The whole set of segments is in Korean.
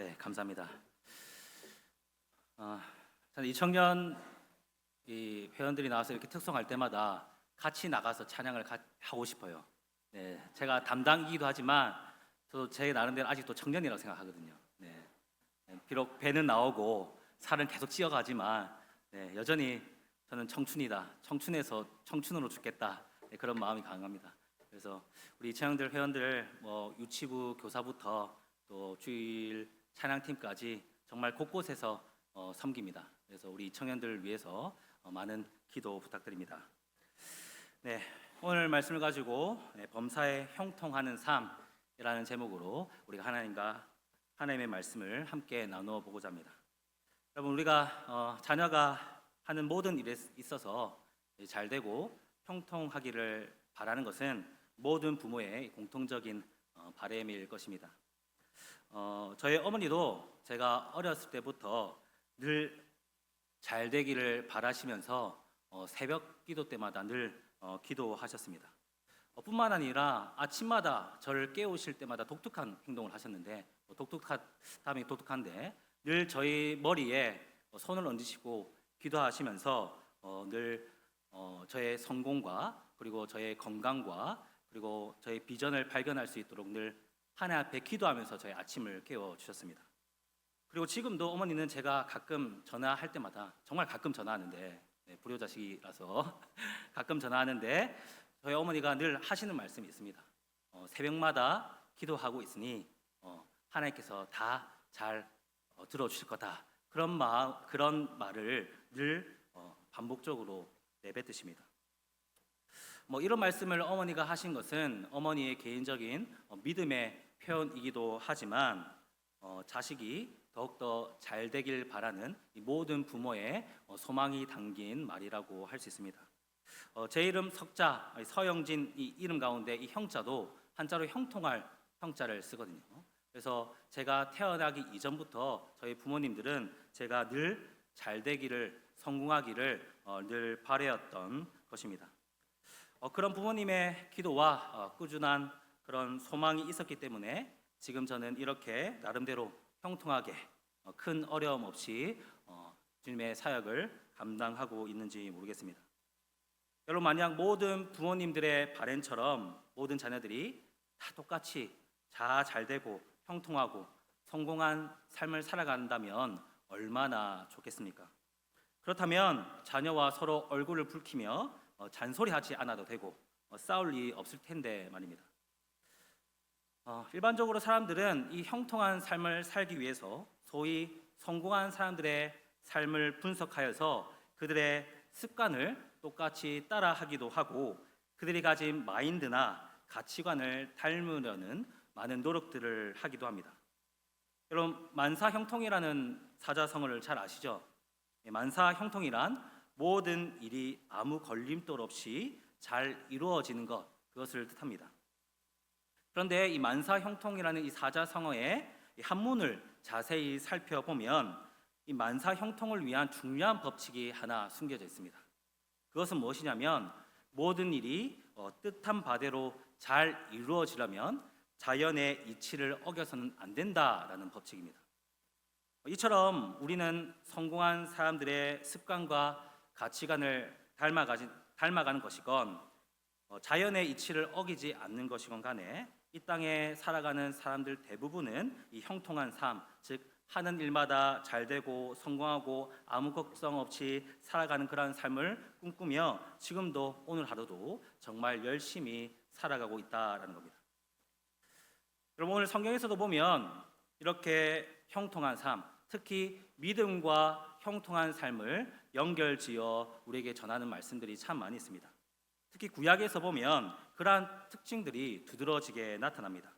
네, 감사합니다. 어, 저는 2000년 이 회원들이 나와서 이렇게 특송할 때마다 같이 나가서 찬양을 가- 하고 싶어요. 네, 제가 담당이기도 하지만 저도 제 나름대로 아직도 청년이라고 생각하거든요. 네, 네, 비록 배는 나오고 살은 계속 찌어가지만 네, 여전히 저는 청춘이다. 청춘에서 청춘으로 죽겠다. 네, 그런 마음이 강합니다. 그래서 우리 청년들 회원들 뭐 유치부 교사부터 또 주일 찬양팀까지 정말 곳곳에서 어, 섬깁니다. 그래서 우리 청년들을 위해서 어, 많은 기도 부탁드립니다. 네, 오늘 말씀을 가지고 네, 범사에 형통하는 삶이라는 제목으로 우리가 하나님과 하나님의 말씀을 함께 나누어 보고자 합니다. 여러분 우리가 어, 자녀가 하는 모든 일에 있어서 잘 되고 형통하기를 바라는 것은 모든 부모의 공통적인 어, 바람일 것입니다. 어, 저희 어머니도 제가 어렸을 때부터 늘 잘 되기를 바라시면서 어, 새벽 기도 때마다 늘 어, 기도하셨습니다. 어, 뿐만 아니라 아침마다 저를 깨우실 때마다 독특한 행동을 하셨는데 어, 독특하다면 독특한데 늘 저희 머리에 어, 손을 얹으시고 기도하시면서 어, 늘 어, 저의 성공과 그리고 저의 건강과 그리고 저의 비전을 발견할 수 있도록 늘 하나님 앞에 기도하면서 저의 아침을 깨워 주셨습니다. 그리고 지금도 어머니는 제가 가끔 전화할 때마다 정말 가끔 전화하는데 네, 불효자식이라서 가끔 전화하는데 저희 어머니가 늘 하시는 말씀이 있습니다. 어, 새벽마다 기도하고 있으니 어, 하나님께서 다 잘 어, 들어주실 거다. 그런 마 그런 말을 늘 어, 반복적으로 내뱉으십니다. 뭐 이런 말씀을 어머니가 하신 것은 어머니의 개인적인 어, 믿음의 표현이기도 하지만 어, 자식이 더욱더 잘 되길 바라는 이 모든 부모의 어, 소망이 담긴 말이라고 할 수 있습니다. 어, 제 이름 석자 서영진 이 이름 가운데 이 형자도 한자로 형통할 형자를 쓰거든요. 그래서 제가 태어나기 이전부터 저희 부모님들은 제가 늘 잘 되기를 성공하기를 어, 늘 바래었던 것입니다. 어, 그런 부모님의 기도와 어, 꾸준한 그런 소망이 있었기 때문에 지금 저는 이렇게 나름대로 형통하게 어, 큰 어려움 없이 어, 주님의 사역을 감당하고 있는지 모르겠습니다. 여러분 만약 모든 부모님들의 바램처럼 모든 자녀들이 다 똑같이 다 잘 되고 형통하고 성공한 삶을 살아간다면 얼마나 좋겠습니까? 그렇다면 자녀와 서로 얼굴을 붉히며 어, 잔소리하지 않아도 되고 어, 싸울 일이 없을 텐데 말입니다. 어, 일반적으로 사람들은 이 형통한 삶을 살기 위해서 소위 성공한 사람들의 삶을 분석하여서 그들의 습관을 똑같이 따라하기도 하고 그들이 가진 마인드나 가치관을 닮으려는 많은 노력들을 하기도 합니다. 여러분 만사 형통이라는 사자성어를 잘 아시죠? 예, 만사 형통이란 모든 일이 아무 걸림돌 없이 잘 이루어지는 것 그것을 뜻합니다. 그런데 이 만사 형통이라는 이 사자성어의 이 한문을 자세히 살펴보면 이 만사 형통을 위한 중요한 법칙이 하나 숨겨져 있습니다. 그것은 무엇이냐면 모든 일이 어, 뜻한 바대로 잘 이루어지려면 자연의 이치를 어겨서는 안 된다라는 법칙입니다. 이처럼 우리는 성공한 사람들의 습관과 가치관을 닮아가는 것이건 어, 자연의 이치를 어기지 않는 것이건 간에 이 땅에 살아가는 사람들 대부분은 이 형통한 삶, 즉 하는 일마다 잘 되고 성공하고 아무 걱정 없이 살아가는 그러한 삶을 꿈꾸며 지금도 오늘 하루도 정말 열심히 살아가고 있다라는 겁니다. 여러분 오늘 성경에서도 보면 이렇게 형통한 삶, 특히 믿음과 형통한 삶을 연결지어 우리에게 전하는 말씀들이 참 많이 있습니다. 특히 구약에서 보면 그러한 특징들이 두드러지게 나타납니다.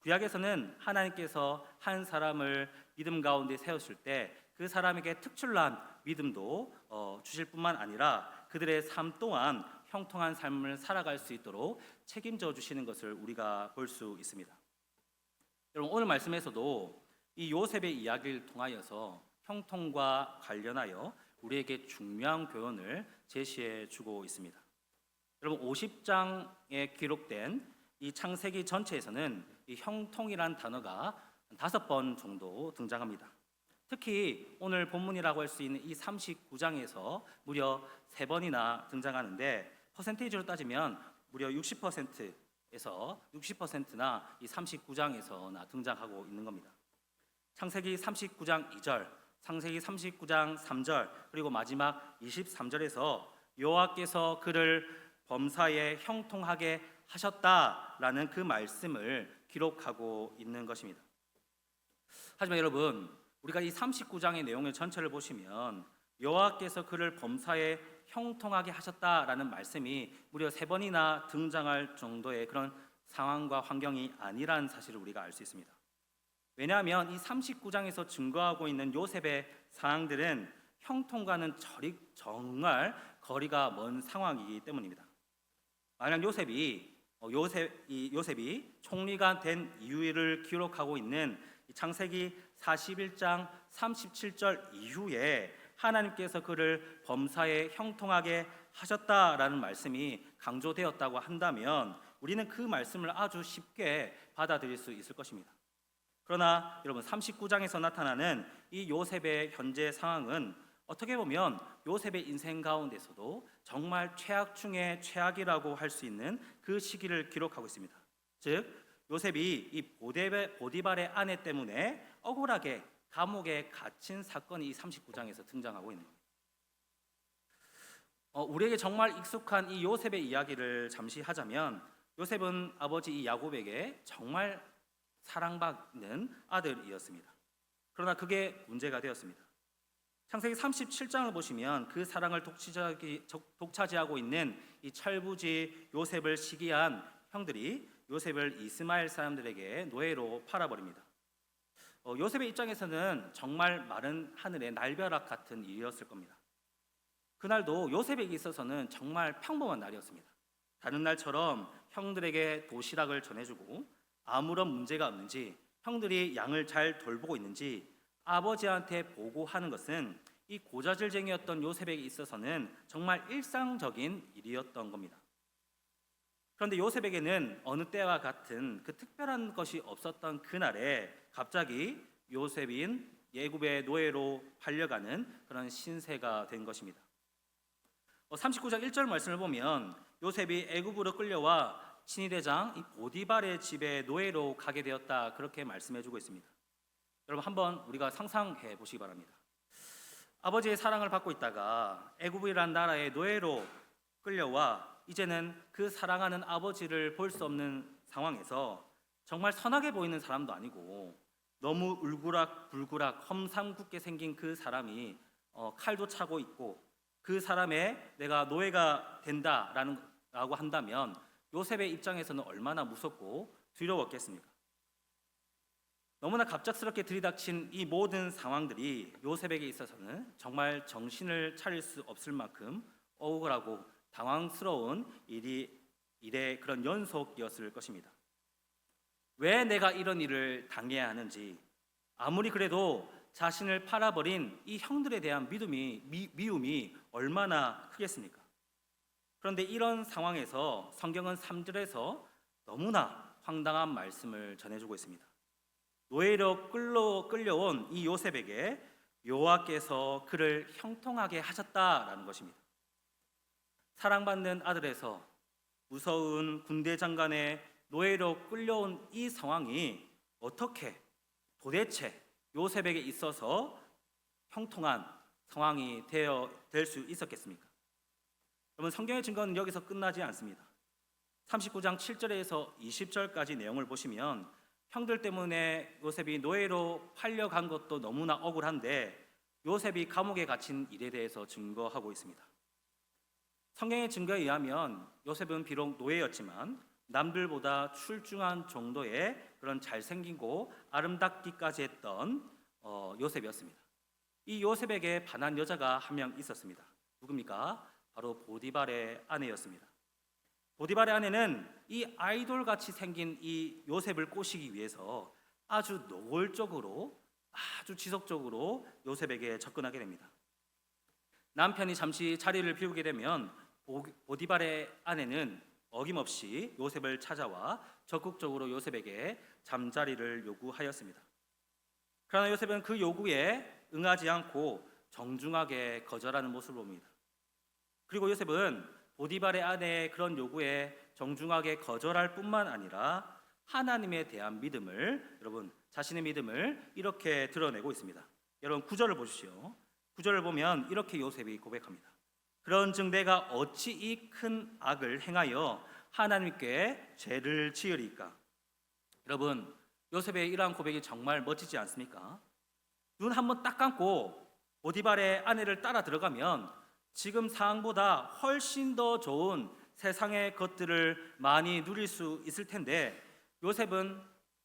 구약에서는 하나님께서 한 사람을 믿음 가운데 세웠을 때그 사람에게 특출난 믿음도 어, 주실 뿐만 아니라 그들의 삶 또한 형통한 삶을 살아갈 수 있도록 책임져 주시는 것을 우리가 볼 수 있습니다. 여러분 오늘 말씀에서도 이 요셉의 이야기를 통하여서 형통과 관련하여 우리에게 중요한 교훈을 제시해 주고 있습니다. 여러분 50장에 기록된 이 창세기 전체에서는 이 형통이란 단어가 한 다섯 번 정도 등장합니다. 특히 오늘 본문이라고 할 수 있는 이 39장에서 무려 세 번이나 등장하는데 퍼센테이지로 따지면 무려 60%에서 60%나 이 39장에서나 등장하고 있는 겁니다. 창세기 39장 2절, 창세기 39장 3절, 그리고 마지막 23절에서 여호와께서 그를 범사에 형통하게 하셨다라는 그 말씀을 기록하고 있는 것입니다. 하지만 여러분, 우리가 이 39장의 내용의 전체를 보시면 여호와께서 그를 범사에 형통하게 하셨다라는 말씀이 무려 세 번이나 등장할 정도의 그런 상황과 환경이 아니라는 사실을 우리가 알 수 있습니다. 왜냐하면 이 39장에서 증거하고 있는 요셉의 상황들은 형통과는 저리, 정말 거리가 먼 상황이기 때문입니다. 만약 요셉이 어, 요셉 이 요셉이 총리가 된 이유를 기록하고 있는 이 창세기 41장 37절 이후에 하나님께서 그를 범사에 형통하게 하셨다라는 말씀이 강조되었다고 한다면 우리는 그 말씀을 아주 쉽게 받아들일 수 있을 것입니다. 그러나 여러분 39장에서 나타나는 이 요셉의 현재 상황은 어떻게 보면 요셉의 인생 가운데서도 정말 최악 중에 최악이라고 할 수 있는 그 시기를 기록하고 있습니다. 즉 요셉이 이 보디발, 보디발의 아내 때문에 억울하게 감옥에 갇힌 사건이 이 39장에서 등장하고 있는 겁니다. 어, 우리에게 정말 익숙한 이 요셉의 이야기를 잠시 하자면 요셉은 아버지 이 야곱에게 정말 사랑받는 아들이었습니다. 그러나 그게 문제가 되었습니다. 창세기 37장을 보시면 그 사랑을 적- 독차지 하고 있는 이 철부지 요셉을 시기한 형들이 요셉을 이스마엘 사람들에게 노예로 팔아버립니다. 어, 요셉의 입장에서는 정말 마른 하늘의 날벼락 같은 일이었을 겁니다. 그날도 요셉에게 있어서는 정말 평범한 날이었습니다. 다른 날처럼 형들에게 도시락을 전해주고 아무런 문제가 없는지 형들이 양을 잘 돌보고 있는지 아버지한테 보고하는 것은 이 고자질쟁이였던 요셉에게 있어서는 정말 일상적인 일이었던 겁니다. 그런데 요셉에게는 어느 때와 같은 그 특별한 것이 없었던 그날에 갑자기 요셉인 예굽의 노예로 팔려가는 그런 신세가 된 것입니다. 39장 1절 말씀을 보면 요셉이 애굽으로 끌려와 친위대장 이 보디발의 집에 노예로 가게 되었다 그렇게 말씀해 주고 있습니다. 여러분 한번 우리가 상상해 보시기 바랍니다. 아버지의 사랑을 받고 있다가 애굽이란 나라의 노예로 끌려와 이제는 그 사랑하는 아버지를 볼 수 없는 상황에서 정말 선하게 보이는 사람도 아니고 너무 울그락불그락 험상궂게 생긴 그 사람이 어, 칼도 차고 있고 그 사람의 내가 노예가 된다라는 라고 한다면 요셉의 입장에서는 얼마나 무섭고 두려웠겠습니까? 너무나 갑작스럽게 들이닥친 이 모든 상황들이 요셉에게 있어서는 정말 정신을 차릴 수 없을 만큼 억울하고 당황스러운 일이 일의 그런 연속이었을 것입니다. 왜 내가 이런 일을 당해야 하는지 아무리 그래도 자신을 팔아버린 이 형들에 대한 믿음이 미, 미움이 얼마나 크겠습니까? 그런데 이런 상황에서 성경은 3절에서 너무나 황당한 말씀을 전해주고 있습니다. 노예로 끌려, 끌려온 이 요셉에게 여호와께서 그를 형통하게 하셨다라는 것입니다. 사랑받는 아들에서 무서운 군대 장관의 노예로 끌려온 이 상황이 어떻게 도대체 요셉에게 있어서 형통한 상황이 되어 될 수 있었겠습니까? 여러분 성경의 증거는 여기서 끝나지 않습니다. 39장 7절에서 20절까지 내용을 보시면 형들 때문에 요셉이 노예로 팔려간 것도 너무나 억울한데 요셉이 감옥에 갇힌 일에 대해서 증거하고 있습니다. 성경의 증거에 의하면 요셉은 비록 노예였지만 남들보다 출중한 정도의 그런 잘생기고 아름답기까지 했던 어, 요셉이었습니다. 이 요셉에게 반한 여자가 한 명 있었습니다. 누굽니까? 바로 보디발의 아내였습니다. 보디발의 아내는 이 아이돌 같이 생긴 이 요셉을 꼬시기 위해서 아주 노골적으로 아주 지속적으로 요셉에게 접근하게 됩니다. 남편이 잠시 자리를 비우게 되면 보- 보디발의 아내는 어김없이 요셉을 찾아와 적극적으로 요셉에게 잠자리를 요구하였습니다. 그러나 요셉은 그 요구에 응하지 않고 정중하게 거절하는 모습을 봅니다. 그리고 요셉은 보디발의 아내의 그런 요구에 정중하게 거절할 뿐만 아니라 하나님에 대한 믿음을 여러분 자신의 믿음을 이렇게 드러내고 있습니다. 여러분 구절을 보십시오. 구절을 보면 이렇게 요셉이 고백합니다. 그런즉 내가 어찌 이 큰 악을 행하여 하나님께 죄를 지으리까? 여러분 요셉의 이러한 고백이 정말 멋지지 않습니까? 눈 한번 딱 감고 보디발의 아내를 따라 들어가면 지금 상황보다 훨씬 더 좋은 세상의 것들을 많이 누릴 수 있을 텐데 요셉은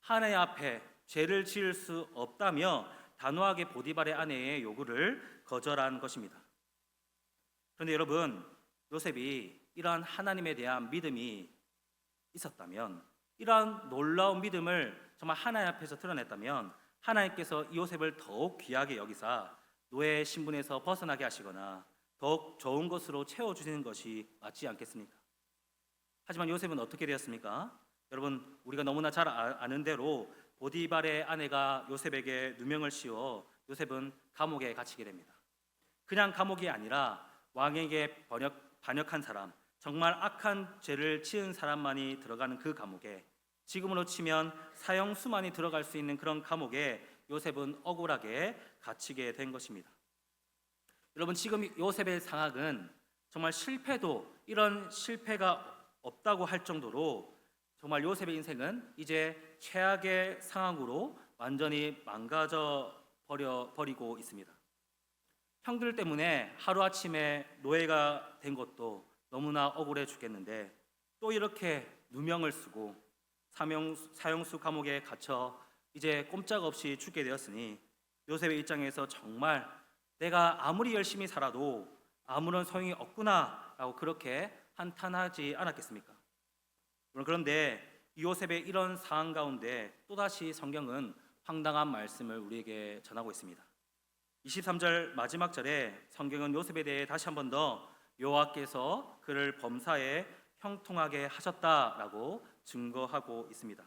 하나님 앞에 죄를 지을 수 없다며 단호하게 보디발의 아내의 요구를 거절한 것입니다. 그런데 여러분 요셉이 이러한 하나님에 대한 믿음이 있었다면 이러한 놀라운 믿음을 정말 하나님 앞에서 드러냈다면 하나님께서 이 요셉을 더욱 귀하게 여기사 노예 신분에서 벗어나게 하시거나 더욱 좋은 것으로 채워 주시는 것이 맞지 않겠습니까? 하지만 요셉은 어떻게 되었습니까? 여러분 우리가 너무나 잘 아- 아는 대로 보디발의 아내가 요셉에게 누명을 씌워 요셉은 감옥에 갇히게 됩니다. 그냥 감옥이 아니라 왕에게 번역, 반역한 사람, 정말 악한 죄를 지은 사람만이 들어가는 그 감옥에 지금으로 치면 사형수만이 들어갈 수 있는 그런 감옥에 요셉은 억울하게 갇히게 된 것입니다. 여러분 지금 요셉의 상황은 정말 실패도 이런 실패가 없다고 할 정도로 정말 요셉의 인생은 이제 최악의 상황으로 완전히 망가져 버려 버리고 있습니다. 형들 때문에 하루아침에 노예가 된 것도 너무나 억울해 죽겠는데 또 이렇게 누명을 쓰고 사명, 사형수 감옥에 갇혀 이제 꼼짝없이 죽게 되었으니 요셉의 입장에서 정말 내가 아무리 열심히 살아도 아무런 소용이 없구나라고 그렇게 한탄하지 않았겠습니까? 그런데 이 요셉의 이런 상황 가운데 또다시 성경은 황당한 말씀을 우리에게 전하고 있습니다. 23절 마지막 절에 성경은 요셉에 대해 다시 한 번 더 여호와께서 그를 범사에 형통하게 하셨다라고 증거하고 있습니다.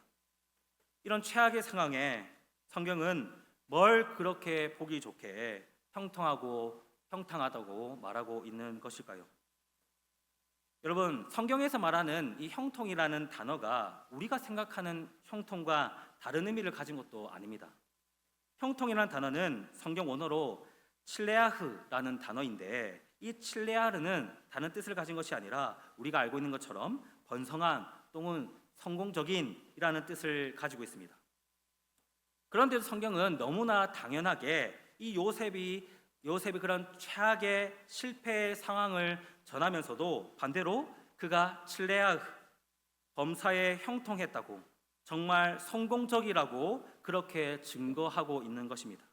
이런 최악의 상황에 성경은 뭘 그렇게 보기 좋게 형통하고 형통하다고 말하고 있는 것일까요? 여러분, 성경에서 말하는 이 형통이라는 단어가 우리가 생각하는 형통과 다른 의미를 가진 것도 아닙니다. 형통이라는 단어는 성경 원어로 칠레아흐라는 단어인데 이 칠레아르는 다른 뜻을 가진 것이 아니라 우리가 알고 있는 것처럼 번성한 또는 성공적인이라는 뜻을 가지고 있습니다. 그런데도 성경은 너무나 당연하게 이 요셉이 요셉이 그런 최악의 실패의 상황을 전하면서도 반대로 그가 칠레아흐 범사에 형통했다고 정말 성공적이라고 그렇게 증거하고 있는 것입니다.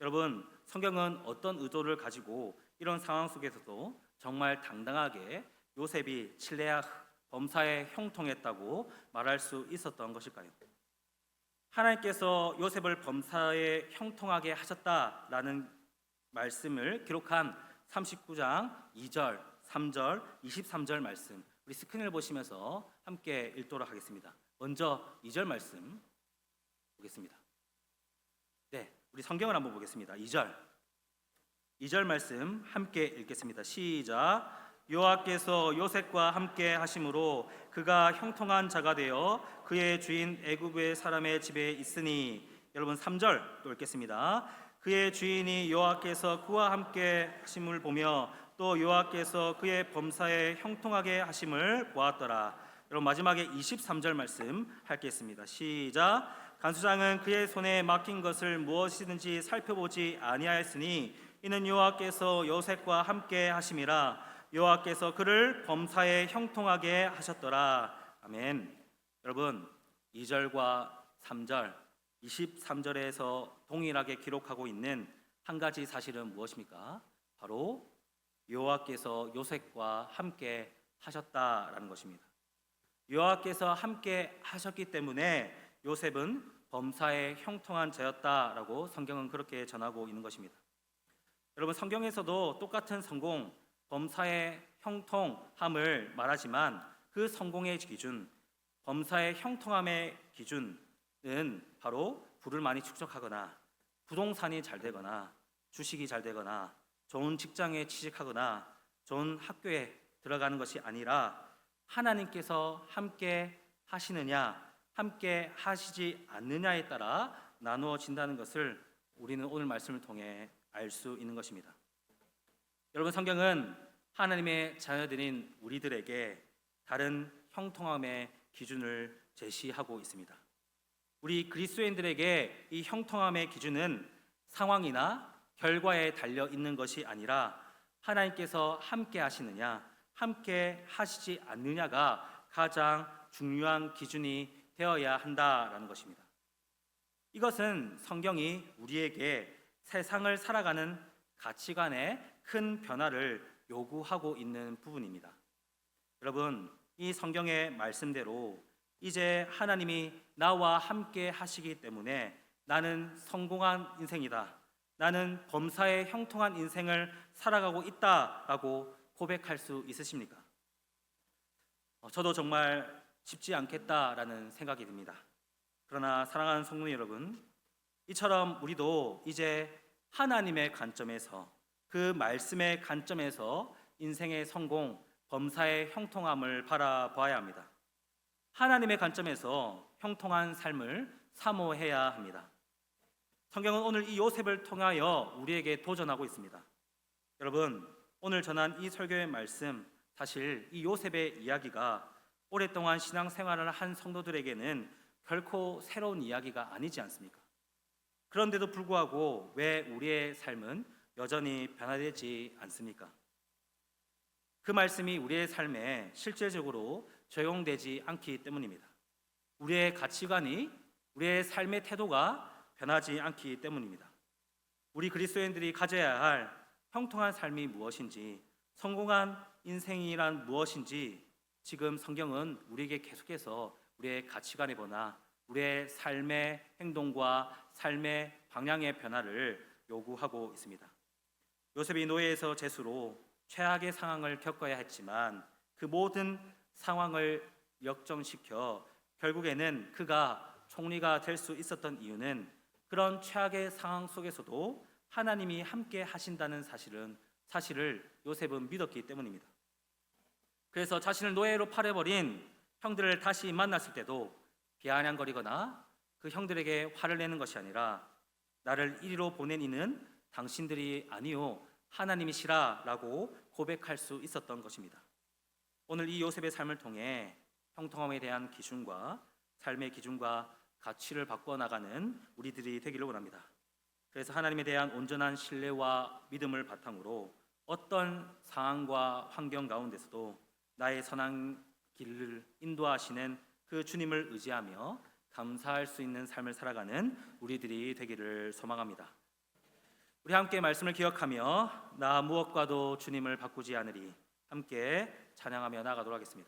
여러분, 성경은 어떤 의도를 가지고 이런 상황 속에서도 정말 당당하게 요셉이 칠레아흐 범사에 형통했다고 말할 수 있었던 것일까요? 하나님께서 요셉을 범사에 형통하게 하셨다라는 말씀을 기록한 39장 2절, 3절, 23절 말씀 우리 스크린을 보시면서 함께 읽도록 하겠습니다. 먼저 2절 말씀 보겠습니다. 네, 우리 성경을 한번 보겠습니다. 2절. 2절 말씀 함께 읽겠습니다. 시작. 여호와께서 요셉과 함께 하심으로 그가 형통한 자가 되어 그의 주인 애굽의 사람의 집에 있으니 여러분 3절 또 읽겠습니다. 그의 주인이 여호와께서 그와 함께 하심을 보며 또 여호와께서 그의 범사에 형통하게 하심을 보았더라. 여러분 마지막에 23절 말씀 할겠습니다. 시작. 간수장은 그의 손에 맡긴 것을 무엇이든지 살펴보지 아니하였으니 이는 여호와께서 요셉과 함께 하심이라 여호와께서 그를 범사에 형통하게 하셨더라. 아멘. 여러분 2절과 3절 23절에서 동일하게 기록하고 있는 한 가지 사실은 무엇입니까? 바로 여호와께서 요셉과 함께 하셨다라는 것입니다. 여호와께서 함께 하셨기 때문에 요셉은 범사에 형통한 자였다라고 성경은 그렇게 전하고 있는 것입니다. 여러분 성경에서도 똑같은 성공, 범사의 형통함을 말하지만 그 성공의 기준, 범사의 형통함의 기준은 바로 부를 많이 축적하거나 부동산이 잘 되거나 주식이 잘 되거나 좋은 직장에 취직하거나 좋은 학교에 들어가는 것이 아니라 하나님께서 함께 하시느냐 함께 하시지 않느냐에 따라 나누어진다는 것을 우리는 오늘 말씀을 통해 알 수 있는 것입니다. 여러분 성경은 하나님의 자녀들인 우리들에게 다른 형통함의 기준을 제시하고 있습니다. 우리 그리스도인들에게 이 형통함의 기준은 상황이나 결과에 달려 있는 것이 아니라 하나님께서 함께 하시느냐, 함께 하시지 않느냐가 가장 중요한 기준이 되어야 한다라는 것입니다. 이것은 성경이 우리에게 세상을 살아가는 가치관의 큰 변화를 요구하고 있는 부분입니다. 여러분, 이 성경의 말씀대로 이제 하나님이 나와 함께 하시기 때문에 나는 성공한 인생이다. 나는 범사에 형통한 인생을 살아가고 있다라고 고백할 수 있으십니까? 어, 저도 정말 쉽지 않겠다라는 생각이 듭니다. 그러나 사랑하는 성도 여러분, 이처럼 우리도 이제 하나님의 관점에서 그 말씀의 관점에서 인생의 성공, 범사의 형통함을 바라봐야 합니다. 하나님의 관점에서 형통한 삶을 사모해야 합니다. 성경은 오늘 이 요셉을 통하여 우리에게 도전하고 있습니다. 여러분, 오늘 전한 이 설교의 말씀, 사실 이 요셉의 이야기가 오랫동안 신앙생활을 한 성도들에게는 결코 새로운 이야기가 아니지 않습니까? 그런데도 불구하고 왜 우리의 삶은 여전히 변화되지 않습니까? 그 말씀이 우리의 삶에 실제적으로 적용되지 않기 때문입니다. 우리의 가치관이 우리의 삶의 태도가 변하지 않기 때문입니다. 우리 그리스도인들이 가져야 할 형통한 삶이 무엇인지, 성공한 인생이란 무엇인지 지금 성경은 우리에게 계속해서 우리의 가치관의 변화, 우리의 삶의 행동과 삶의 방향의 변화를 요구하고 있습니다. 요셉이 노예에서 제수로 최악의 상황을 겪어야 했지만 그 모든 상황을 역정시켜 결국에는 그가 총리가 될 수 있었던 이유는 그런 최악의 상황 속에서도 하나님이 함께 하신다는 사실은 사실을 요셉은 믿었기 때문입니다. 그래서 자신을 노예로 팔아버린 형들을 다시 만났을 때도 비아냥거리거나 그 형들에게 화를 내는 것이 아니라 나를 이리로 보낸 이는 당신들이 아니요 하나님이시라라고 고백할 수 있었던 것입니다. 오늘 이 요셉의 삶을 통해 형통함에 대한 기준과 삶의 기준과 가치를 바꿔 나가는 우리들이 되기를 원합니다. 그래서 하나님에 대한 온전한 신뢰와 믿음을 바탕으로 어떤 상황과 환경 가운데서도 나의 선한 길을 인도하시는 그 주님을 의지하며 감사할 수 있는 삶을 살아가는 우리들이 되기를 소망합니다. 우리 함께 말씀을 기억하며 나 무엇과도 주님을 바꾸지 않으리 함께 찬양하며 나가도록 하겠습니다.